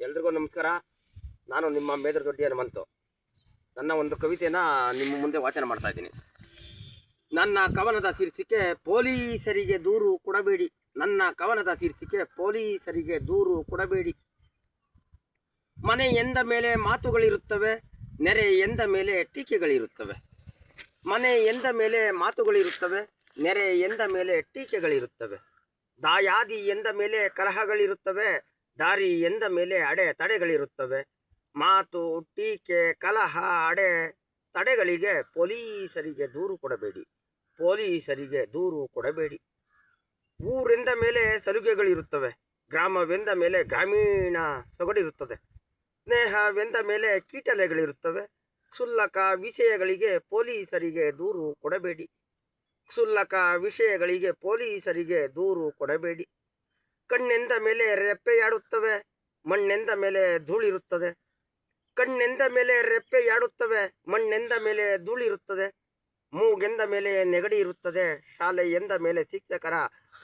ಎಲ್ರಿಗೂ ನಮಸ್ಕಾರ. ನಾನು ನಿಮ್ಮ ಮೇದ್ರ ದೊಡ್ಡಿ ಹನುಮಂತು. ನನ್ನ ಒಂದು ಕವಿತೆನ ನಿಮ್ಮ ಮುಂದೆ ವಾಚನ ಮಾಡ್ತಾ ಇದ್ದೀನಿ. ನನ್ನ ಕವನದ ಶೀರ್ಷಿಕೆ, ಪೊಲೀಸರಿಗೆ ದೂರು ಕೊಡಬೇಡಿ. ನನ್ನ ಕವನದ ಶೀರ್ಷಿಕೆ, ಪೊಲೀಸರಿಗೆ ದೂರು ಕೊಡಬೇಡಿ. ಮನೆ ಎಂದ ಮೇಲೆ ಮಾತುಗಳಿರುತ್ತವೆ, ನೆರೆ ಎಂದ ಮೇಲೆ ಟೀಕೆಗಳಿರುತ್ತವೆ. ಮನೆ ಎಂದ ಮೇಲೆ ಮಾತುಗಳಿರುತ್ತವೆ, ನೆರೆ ಎಂದ ಮೇಲೆ ಟೀಕೆಗಳಿರುತ್ತವೆ. ದಾಯಾದಿ ಎಂದ ಮೇಲೆ ಕಲಹಗಳಿರುತ್ತವೆ ದಾರಿ ಎಂದ ಮೇಲೆ ಅಡೆ ತಡೆಗಳಿರುತ್ತವೆ. ಮಾತು, ಟೀಕೆ, ಕಲಹ, ಅಡೆ ತಡೆಗಳಿಗೆ ಪೊಲೀಸರಿಗೆ ದೂರು ಕೊಡಬೇಡಿ. ಪೊಲೀಸರಿಗೆ ದೂರು ಕೊಡಬೇಡಿ. ಊರೆಂದ ಮೇಲೆ ಸಲುಗೆಗಳಿರುತ್ತವೆ. ಗ್ರಾಮವೆಂದ ಮೇಲೆ ಗ್ರಾಮೀಣ ಸೊಗಡಿರುತ್ತದೆ. ಸ್ನೇಹವೆಂದ ಮೇಲೆ ಕೀಟಲೆಗಳಿರುತ್ತವೆ. ಕ್ಷುಲ್ಲಕ ವಿಷಯಗಳಿಗೆ ಪೊಲೀಸರಿಗೆ ದೂರು ಕೊಡಬೇಡಿ. ಕ್ಷುಲ್ಲಕ ವಿಷಯಗಳಿಗೆ ಪೊಲೀಸರಿಗೆ ದೂರು ಕೊಡಬೇಡಿ. ಕಣ್ಣೆಂದ ಮೇಲೆ ರೆಪ್ಪೆಯಾಡುತ್ತವೆ, ಮಣ್ಣೆಂದ ಮೇಲೆ ಧೂಳಿರುತ್ತದೆ. ಕಣ್ಣೆಂದ ಮೇಲೆ ರೆಪ್ಪೆಯಾಡುತ್ತವೆ, ಮಣ್ಣೆಂದ ಮೇಲೆ ಧೂಳಿರುತ್ತದೆ. ಮೂಗೆಂದ ಮೇಲೆ ನೆಗಡಿ ಇರುತ್ತದೆ ಶಾಲೆ ಎಂದ ಮೇಲೆ ಶಿಕ್ಷಕರ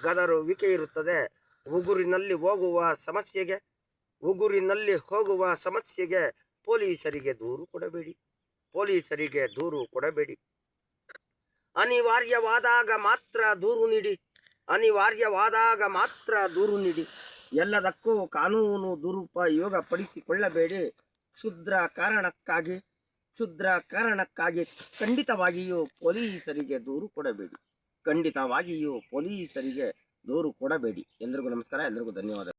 ಗದರುವಿಕೆ ಇರುತ್ತದೆ ಉಗುರಿನಲ್ಲಿ ಹೋಗುವ ಸಮಸ್ಯೆಗೆ, ಉಗುರಿನಲ್ಲಿ ಹೋಗುವ ಸಮಸ್ಯೆಗೆ ಪೊಲೀಸರಿಗೆ ದೂರು ಕೊಡಬೇಡಿ. ಪೊಲೀಸರಿಗೆ ದೂರು ಕೊಡಬೇಡಿ. ಅನಿವಾರ್ಯವಾದಾಗ ಮಾತ್ರ ದೂರು ನೀಡಿ. ಅನಿವಾರ್ಯವಾದಾಗ ಮಾತ್ರ ದೂರು ನೀಡಿ. ಎಲ್ಲದಕ್ಕೂ ಕಾನೂನು ದುರುಪಯೋಗ ಪಡಿಸಿಕೊಳ್ಳಬೇಡಿ ಕ್ಷುದ್ರ ಕಾರಣಕ್ಕಾಗಿ ಕ್ಷುದ್ರ ಕಾರಣಕ್ಕಾಗಿ ಖಂಡಿತವಾಗಿಯೂ ಪೊಲೀಸರಿಗೆ ದೂರು ಕೊಡಬೇಡಿ. ಖಂಡಿತವಾಗಿಯೂ ಪೊಲೀಸರಿಗೆ ದೂರು ಕೊಡಬೇಡಿ. ಎಲ್ರಿಗೂ ನಮಸ್ಕಾರ, ಎಲ್ರಿಗೂ ಧನ್ಯವಾದ.